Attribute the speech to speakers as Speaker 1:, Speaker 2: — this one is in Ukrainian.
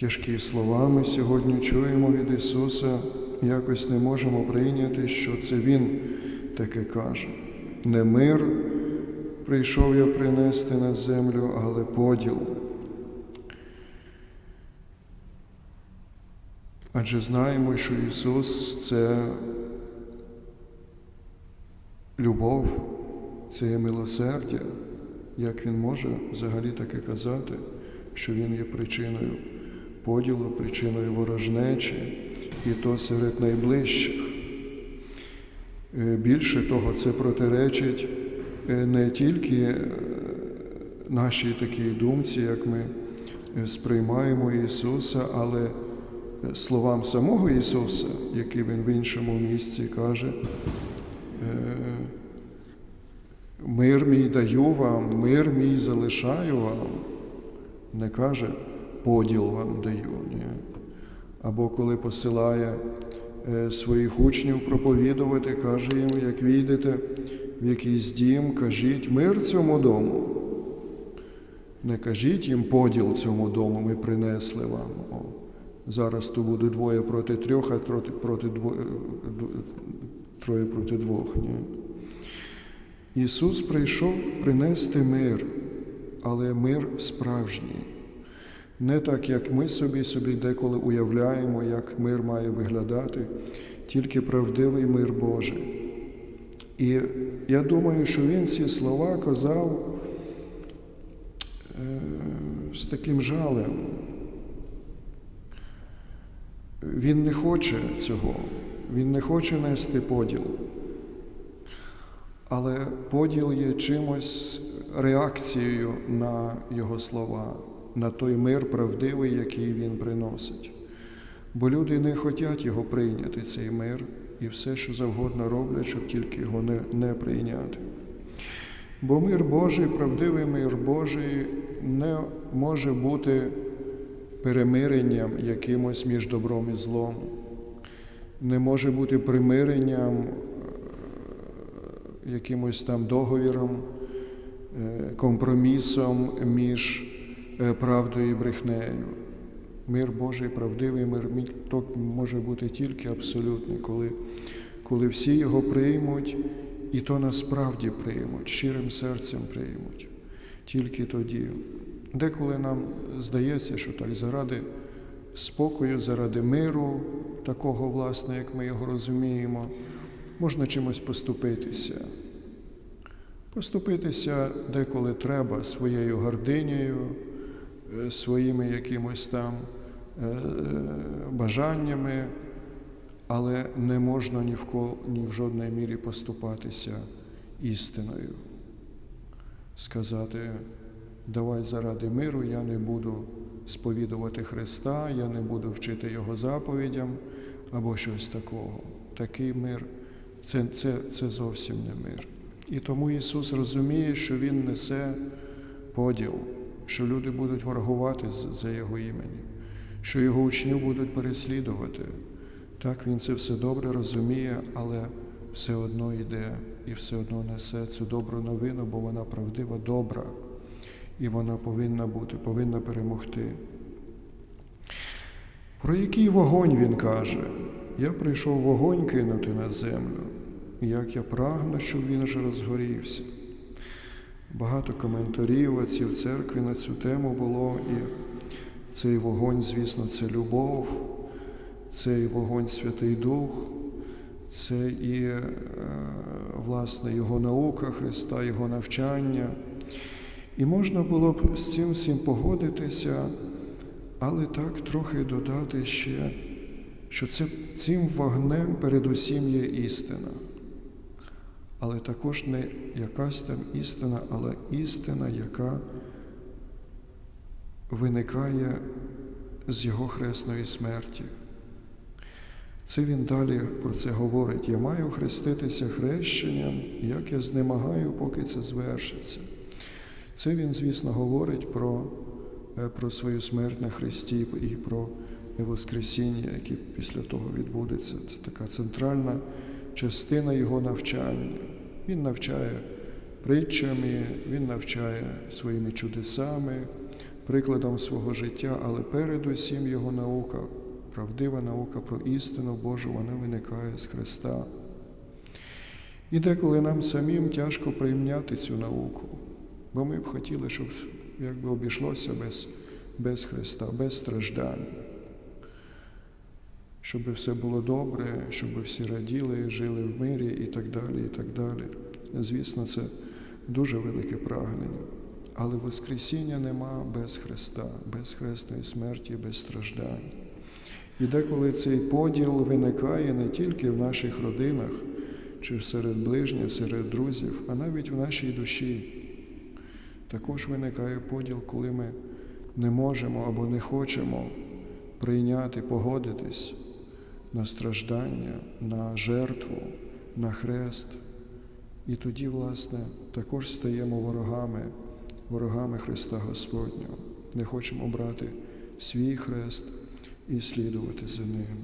Speaker 1: тяжкі слова ми сьогодні чуємо від Ісуса, якось не можемо прийняти, що це Він таке каже. Не мир прийшов я принести на землю, але поділ. Адже знаємо, що Ісус це любов, це є милосердя. Як Він може взагалі таке казати, що Він є причиною поділу, причиною ворожнечі, і то серед найближчих. Е, Більше того, це протиречить е, не тільки е, нашій такій думці, як ми сприймаємо Ісуса, але словам самого Ісуса, які Він в іншому місці каже, мир мій даю вам, мир мій залишаю вам, не каже поділ вам даю. Або коли посилає е, своїх учнів проповідувати, каже їм, як війдете в якийсь дім, кажіть мир цьому дому. Не кажіть їм поділ цьому дому ми принесли вам. О, зараз то буде двоє проти трьох, а проти, проти дво, е, троє проти двох. Ні. Ісус прийшов принести мир, але мир справжній. Не так, як ми собі собі деколи уявляємо, як мир має виглядати, тільки правдивий мир Божий. І я думаю, що він ці слова казав е, з таким жалем. Він не хоче цього, він не хоче нести поділ. Але поділ є чимось реакцією на його слова, на той мир правдивий, який він приносить. Бо люди не хочуть його прийняти, цей мир, і все, що завгодно роблять, щоб тільки його не, не прийняти. Бо мир Божий, правдивий мир Божий не може бути перемиренням якимось між добром і злом, не може бути примиренням е, якимось там договіром, е, компромісом між правдою і брехнею. Мир Божий, правдивий мир то може бути тільки абсолютний, коли, коли всі його приймуть, і то насправді приймуть, щирим серцем приймуть. Тільки тоді. Деколи нам здається, що так заради спокою, заради миру, такого, власне, як ми його розуміємо, можна чимось поступитися. Поступитися деколи треба своєю гординею, е, своїми якимось там е, бажаннями, але не можна ні в, ко, ні в жодній мірі поступатися істиною. Сказати, давай заради миру я не буду сповідувати Христа, я не буду вчити Його заповідям або щось такого. Такий мир це, це, це зовсім не мир. І тому Ісус розуміє, що Він несе поділ, що люди будуть ворогувати за Його імені, що Його учнів будуть переслідувати. Так Він це все добре розуміє, але все одно йде і все одно несе цю добру новину, бо вона правдива, добра, і вона повинна бути, повинна перемогти. Про який вогонь він каже? Я прийшов вогонь кинути на землю, і як я прагну, щоб він вже розгорівся. Багато коментарів оці в церкві на цю тему було, і цей вогонь, звісно, це любов, цей вогонь Святий Дух, це і, е, власне, Його наука Христа, Його навчання. І можна було б з цим всім погодитися, але так трохи додати ще, що це, цим вогнем передусім є істина. Але також не якась там істина, але істина, яка виникає з Його хресної смерті. Це він далі про це говорить. Я маю хреститися хрещенням, як я знемагаю, поки це звершиться. Це він, звісно, говорить про, е, про свою смерть на Христі і про Воскресіння, яке після того відбудеться. Це така центральна частина його навчання. Він навчає притчами, він навчає своїми чудесами, прикладом свого життя, але передусім його наука, правдива наука про істину Божу, вона виникає з Христа. І деколи нам самим тяжко прийняти цю науку, бо ми б хотіли, щоб якби обійшлося без, без Христа, без страждань, щоб все було добре, щоб всі раділи, жили в мирі і так далі. і так далі. Звісно, це дуже велике прагнення. Але Воскресіння нема без Христа, без хресної смерті, без страждань. І деколи цей поділ виникає не тільки в наших родинах, чи серед ближніх, серед друзів, а навіть в нашій душі. Також виникає поділ, коли ми не можемо або не хочемо прийняти, погодитись на страждання, на жертву, на хрест. І тоді, власне, також стаємо ворогами, ворогами Христа Господнього. Не хочемо брати свій хрест і слідувати за ним.